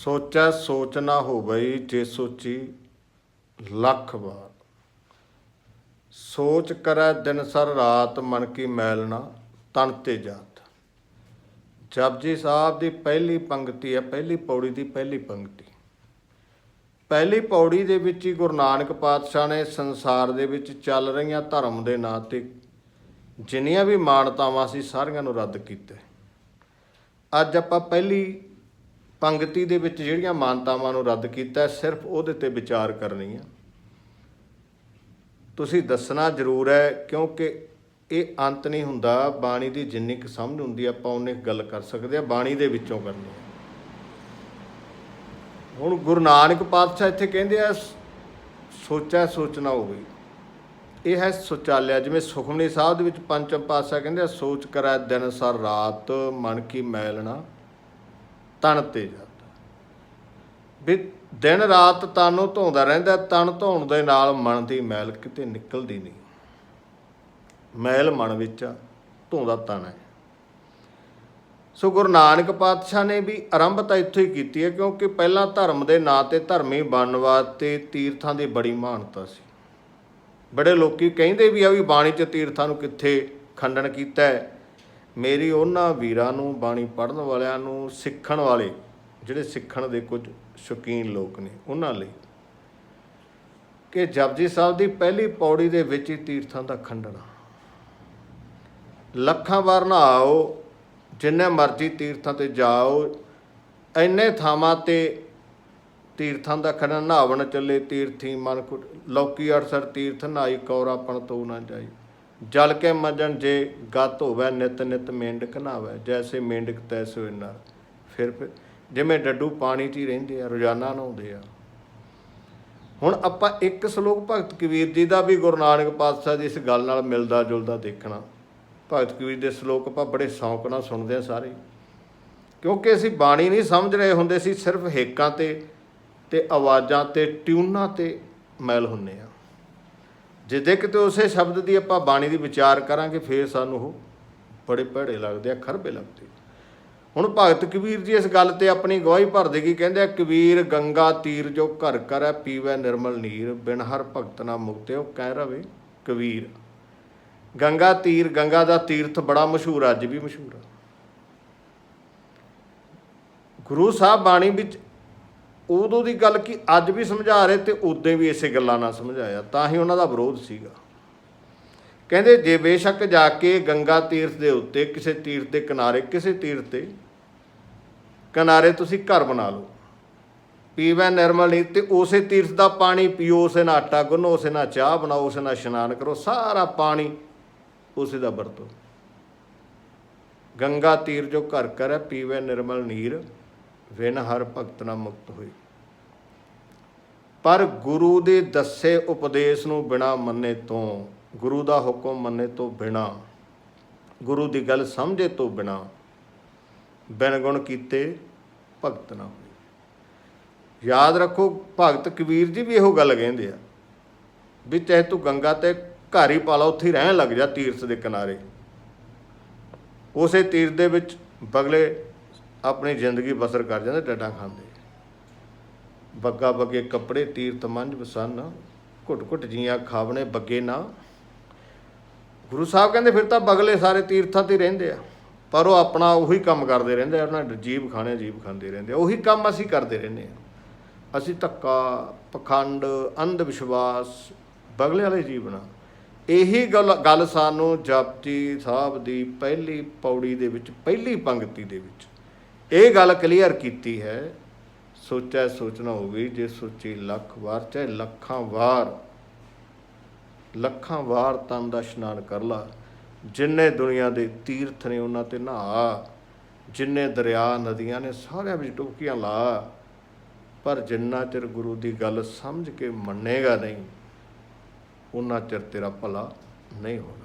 ਸੋਚੈ ਸੋਚ ਨਾ ਹੋਵਈ ਜੇ ਸੋਚੀ ਲੱਖ ਵਾਰ। ਸੋਚ ਕਰੈ ਦਿਨ ਸਰ ਰਾਤ ਮਨ ਕੀ ਮੈਲ ਨਾ, ਤਨ ਤੇ ਜਾਤ। ਜਪਜੀ ਸਾਹਿਬ ਦੀ ਪਹਿਲੀ ਪੰਕਤੀ ਹੈ, ਪਹਿਲੀ ਪੌੜੀ ਦੀ ਪਹਿਲੀ ਪੰਕਤੀ ਪਹਿਲੀ ਪੌੜੀ ਦੇ ਵਿੱਚ ਹੀ ਗੁਰੂ ਨਾਨਕ ਪਾਤਸ਼ਾਹ ਨੇ ਸੰਸਾਰ ਦੇ ਵਿੱਚ ਚੱਲ ਰਹੀਆਂ ਧਰਮ ਦੇ ਨਾਂ ਤੇ ਜਿੰਨੀਆਂ ਵੀ ਮਾਨਤਾਵਾਂ ਸੀ ਸਾਰੀਆਂ ਨੂੰ ਰੱਦ ਕੀਤਾ। ਅੱਜ ਆਪਾਂ ਪਹਿਲੀ ਪੰਗਤੀ ਦੇ ਵਿੱਚ ਜਿਹੜੀਆਂ ਮਾਨਤਾਵਾਂ ਨੂੰ ਰੱਦ ਕੀਤਾ ਸਿਰਫ ਉਹਦੇ ਤੇ ਵਿਚਾਰ ਕਰਨੀ ਆ। ਤੁਸੀਂ ਦੱਸਣਾ ਜ਼ਰੂਰ ਹੈ ਕਿਉਂਕਿ ਇਹ ਅੰਤ ਨਹੀਂ ਹੁੰਦਾ। ਬਾਣੀ ਦੀ ਜਿੰਨੀ ਕੁ ਸਮਝ ਹੁੰਦੀ ਆ, ਆਪਾਂ ਉਹਨੇ ਗੱਲ ਕਰ ਸਕਦੇ ਆ ਬਾਣੀ ਦੇ ਵਿੱਚੋਂ ਕਰਨੀ ਹੁਣ ਗੁਰੂ ਨਾਨਕ ਪਾਤਸ਼ਾਹ ਇੱਥੇ ਕਹਿੰਦੇ ਆ ਸੋਚੈ ਸੋਚਣਾ ਹੋਵੇ। ਇਹ ਹੈ ਸੁਚਾਲਿਆ ਜਿਵੇਂ ਸੁਖਮਨੀ ਸਾਹਿਬ ਦੇ ਵਿੱਚ ਪੰਚਮ ਪਾਤਸ਼ਾਹ ਕਹਿੰਦੇ ਆ ਸੋਚ ਕਰੈ ਦਿਨ ਸਰ ਰਾਤ ਮਨ ਕੀ ਮੈਲਣਾ। ਤਨ ਤੇ ਜਾਂਦਾ ਵੀ ਦਿਨ ਰਾਤ ਤਨ ਨੂੰ ਧੋਂਦਾ ਰਹਿੰਦਾ, ਤਨ ਧੋਣ ਦੇ ਨਾਲ ਮਨ ਦੀ ਮੈਲ ਕਿਤੇ ਨਿਕਲਦੀ ਨਹੀਂ। ਮੈਲ ਮਨ ਵਿੱਚ ਧੋਂਦਾ ਤਨ ਹੈ। ਸੋ ਗੁਰੂ ਨਾਨਕ ਪਾਤਸ਼ਾਹ ਨੇ ਵੀ ਆਰੰਭ ਤਾਂ ਇੱਥੋਂ ਹੀ ਕੀਤੀ ਹੈ, ਕਿਉਂਕਿ ਪਹਿਲਾਂ ਧਰਮ ਦੇ ਨਾਂ ਤੇ ਧਰਮੀ ਬਣਨ ਵਾਸਤੇ ਤੀਰਥਾਂ ਦੀ ਬੜੀ ਮਹਾਨਤਾ ਸੀ। ਬੜੇ ਲੋਕੀ ਕਹਿੰਦੇ ਵੀ ਆ ਵੀ ਬਾਣੀ 'ਚ ਤੀਰਥਾਂ ਨੂੰ ਕਿੱਥੇ ਖੰਡਨ ਕੀਤਾ ਹੈ। ਮੇਰੀ ਉਹਨਾਂ ਵੀਰਾਂ ਨੂੰ, ਬਾਣੀ ਪੜ੍ਹਨ ਵਾਲਿਆਂ ਨੂੰ, ਸਿੱਖਣ ਵਾਲੇ, ਜਿਹੜੇ ਸਿੱਖਣ ਦੇ ਕੁਝ ਸ਼ੌਕੀਨ ਲੋਕ ਨੇ, ਉਹਨਾਂ ਲਈ ਕਿ ਜਪਜੀ ਸਾਹਿਬ ਦੀ ਪਹਿਲੀ ਪੌੜੀ ਦੇ ਵਿੱਚ ਹੀ ਤੀਰਥਾਂ ਦਾ ਖੰਡਨ ਲੱਖਾਂ ਵਾਰ ਨਹਾਓ, ਜਿੰਨੇ ਮਰਜ਼ੀ ਤੀਰਥਾਂ ਤੇ ਜਾਓ ਐਨੇ ਥਾਵਾਂ ਤੇ ਤੀਰਥਾਂ ਦਾ ਖੰਡਨ, ਨਹਾਵਣ ਚੱਲੇ ਤੀਰਥੀ ਮਨ ਲੌਕੀ ਲੋਕੀ ਅੜਸਰ ਤੀਰਥ ਨਹਾਈ ਕੌਰਾਪਣ ਤੋਂ ਨਾ ਜਾਈ। ਜਲ ਕੇ ਮਜਨ ਜੇ ਗਤ ਹੋਵੇ, ਨਿਤ ਨਿਤ ਮੇਂਢਕ ਨਹਾਵੇ ਜੈਸੇ ਮੇਂਢਕ ਤੈਸੋ ਇਨਾ ਫਿਰ ਫਿਰ ਜਿਵੇਂ ਡੱਡੂ ਪਾਣੀ 'ਚ ਹੀ ਰਹਿੰਦੇ ਆ, ਰੋਜ਼ਾਨਾ ਨਹਾਉਂਦੇ ਆ। ਹੁਣ ਆਪਾਂ ਇੱਕ ਸ਼ਲੋਕ ਭਗਤ ਕਬੀਰ ਜੀ ਦਾ ਵੀ ਗੁਰੂ ਨਾਨਕ ਪਾਤਸ਼ਾਹ ਦੀ ਇਸ ਗੱਲ ਨਾਲ ਮਿਲਦਾ ਜੁਲਦਾ ਦੇਖਣਾ। ਭਗਤ ਕਬੀਰ ਦੇ ਸ਼ਲੋਕ ਆਪਾਂ ਬੜੇ ਸ਼ੌਂਕ ਨਾਲ ਸੁਣਦੇ ਆ ਸਾਰੇ। ਕਿਉਂਕਿ ਅਸੀਂ ਬਾਣੀ ਨਹੀਂ ਸਮਝ ਰਹੇ ਹੁੰਦੇ ਸੀ ਸਿਰਫ ਹੇਕਾਂ ਤੇ ਤੇ ਆਵਾਜ਼ਾਂ ਤੇ, ਟਿਊਨਾਂ ਤੇ ਮੈਲ ਹੁੰਨੇ ਆ। ਜਿੱਦੇ ਕਿਤੇ ਉਸੇ ਸ਼ਬਦ ਦੀ ਆਪਾਂ ਬਾਣੀ ਦੀ ਵਿਚਾਰ ਕਰਾਂਗੇ, ਫੇਰ ਸਾਨੂੰ ਉਹ ਬੜੇ ਭੈੜੇ ਲੱਗਦੇ ਆ, ਖਰਬੇ ਲੱਗਦੇ ਹੁਣ ਭਗਤ ਕਬੀਰ ਜੀ ਇਸ ਗੱਲ ਤੇ ਆਪਣੀ ਗਵਾਹੀ ਭਰਦੇ ਕੀ ਕਹਿੰਦੇ ਆ, ਕਬੀਰ ਗੰਗਾ ਤੀਰ ਜੋ ਘਰ ਘਰ ਹੈ ਪੀਵੈ ਨਿਰਮਲ ਨੀਰ, ਬਿਨ ਹਰ ਭਗਤ ਨਾ ਉਹ ਕਹਿ ਰਵੇ ਕਬੀਰ। ਗੰਗਾ ਤੀਰ, ਗੰਗਾ ਦਾ ਤੀਰਥ ਬੜਾ ਮਸ਼ਹੂਰ ਅੱਜ ਵੀ ਮਸ਼ਹੂਰ ਆ। ਗੁਰੂ ਸਾਹਿਬ ਬਾਣੀ ਵਿੱਚ ਉਦੋਂ ਦੀ ਗੱਲ ਕੀ ਅੱਜ ਵੀ ਸਮਝਾ ਰਹੇ ਤੇ ਉਦੋਂ ਵੀ ਇਸੇ ਗੱਲਾਂ ਨਾਲ ਸਮਝਾਇਆ, ਤਾਂ ਹੀ ਉਹਨਾਂ ਦਾ ਵਿਰੋਧ ਸੀਗਾ। ਕਹਿੰਦੇ, ਜੇ ਬੇਸ਼ੱਕ ਜਾ ਕੇ ਗੰਗਾ ਤੀਰਥ ਦੇ ਉੱਤੇ ਕਿਸੇ ਤੀਰਥ ਦੇ ਕਿਨਾਰੇ, ਕਿਸੇ ਤੀਰਥ ਤੇ ਕਿਨਾਰੇ ਤੁਸੀਂ ਘਰ ਬਣਾ ਲਓ, ਪੀਵੈ ਨਿਰਮਲ ਨਹੀਂ ਤੇ ਉਸੇ ਤੀਰਥ ਦਾ ਪਾਣੀ ਪੀਓ, ਉਸੇ ਨਾਲ ਆਟਾ ਗੁੰਨੋ, ਉਸੇ ਨਾਲ ਚਾਹ ਬਣਾਓ, ਉਸੇ ਨਾਲ ਇਸ਼ਨਾਨ ਕਰੋ, ਸਾਰਾ ਪਾਣੀ ਉਸੇ ਦਾ ਵਰਤੋ। ਗੰਗਾ ਤੀਰ ਜੋ ਘਰ ਕਰੈ ਪੀਵੈ ਨਿਰਮਲ ਨੀਰ, ਵਿਨ ਹਰ ਭਗਤ ਨਾ ਮੁਕਤ ਹੋਈ ਪਰ ਗੁਰੂ ਦੇ ਦੱਸੇ ਉਪਦੇਸ਼ ਨੂੰ ਬਿਨਾ ਮੰਨੇ ਤੋਂ, ਗੁਰੂ ਦਾ ਹੁਕਮ ਮੰਨੇ ਤੋਂ ਬਿਨਾ, ਗੁਰੂ ਦੀ ਗੱਲ ਸਮਝੇ ਤੋਂ ਬਿਨਾ ਬਿਨ ਗੁਣ ਕੀਤੇ ਭਗਤ ਨਾ ਹੋਈ ਯਾਦ ਰੱਖੋ, ਭਗਤ ਕਬੀਰ ਜੀ ਵੀ ਇਹੋ ਗੱਲ ਕਹਿੰਦੇ ਆ, ਵੀ ਚਾਹੇ ਤੂੰ ਗੰਗਾ ਤੇ ਘਰ ਹੀ ਪਾ ਲਾ, ਉੱਥੇ ਰਹਿਣ ਲੱਗ ਜਾ ਤੀਰਥ ਦੇ ਕਿਨਾਰੇ। ਉਸੇ ਤੀਰਥ ਦੇ ਵਿੱਚ ਬਗਲੇ ਆਪਣੀ ਜ਼ਿੰਦਗੀ ਬਸਰ ਕਰ ਜਾਂਦੇ ਡੱਡਾ ਖਾਂਦੇ। ਬੱਗਾ ਬੱਗੇ ਕੱਪੜੇ ਤੀਰਥ ਮੰਝ ਬਸਨ ਘੁੱਟ ਘੁੱਟ ਜੀਆਂ ਖਾਵਣੇ ਬੱਗੇ ਨਾ। ਗੁਰੂ ਸਾਹਿਬ ਕਹਿੰਦੇ, ਫਿਰ ਤਾਂ ਬਗਲੇ ਸਾਰੇ ਤੀਰਥਾਂ ਤੇ ਰਹਿੰਦੇ ਆ। ਪਰ ਉਹ ਆਪਣਾ ਉਹੀ ਕੰਮ ਕਰਦੇ ਰਹਿੰਦੇ ਆ, ਉਹਨਾਂ ਨੇ ਜੀਵ ਖਾਣੇ ਜੀਵ ਖਾਂਦੇ ਰਹਿੰਦੇ ਆ। ਉਹੀ ਕੰਮ ਅਸੀਂ ਕਰਦੇ ਰਹਿੰਦੇ ਆ। ਅਸੀਂ ਧੱਕਾ, ਪਖੰਡ, ਅੰਧ ਵਿਸ਼ਵਾਸ, ਬਗਲੇ ਵਾਲੇ ਜੀਵਨਾ ਇਹੀ ਗੱਲ ਗੱਲ ਸਾਨੂੰ ਜਪਜੀ ਸਾਹਿਬ ਦੀ ਪਹਿਲੀ ਪੌੜੀ ਦੇ ਵਿੱਚ, ਪਹਿਲੀ ਪੰਕਤੀ ਦੇ ਵਿੱਚ ਇਹ ਗੱਲ ਕਲੀਅਰ ਕੀਤੀ ਹੈ ਸੋਚਿਆ ਸੋਚਣਾ ਹੋਵੇ, ਜੇ ਸੋਚੀ ਲੱਖ ਵਾਰ, ਚਾਹੇ ਲੱਖਾਂ ਵਾਰ ਲੱਖਾਂ ਵਾਰ ਤਨ ਦਾ ਇਸ਼ਨਾਨ ਕਰ ਲਾ। ਜਿੰਨੇ ਦੁਨੀਆ ਦੇ ਤੀਰਥ ਨੇ ਉਹਨਾਂ ਤੇ ਨਹਾ। ਜਿੰਨੇ ਦਰਿਆ ਨਦੀਆਂ ਨੇ, ਸਾਰਿਆਂ ਵਿੱਚ ਡੁਬਕੀਆਂ ਲਾ। ਪਰ ਜਿੰਨਾ ਚਿਰ ਗੁਰੂ ਦੀ ਗੱਲ ਸਮਝ ਕੇ ਮੰਨੇਗਾ ਨਹੀਂ ਉਹਨਾਂ ਚਿਰ ਤੇਰਾ ਭਲਾ ਨਹੀਂ ਹੋਣਾ।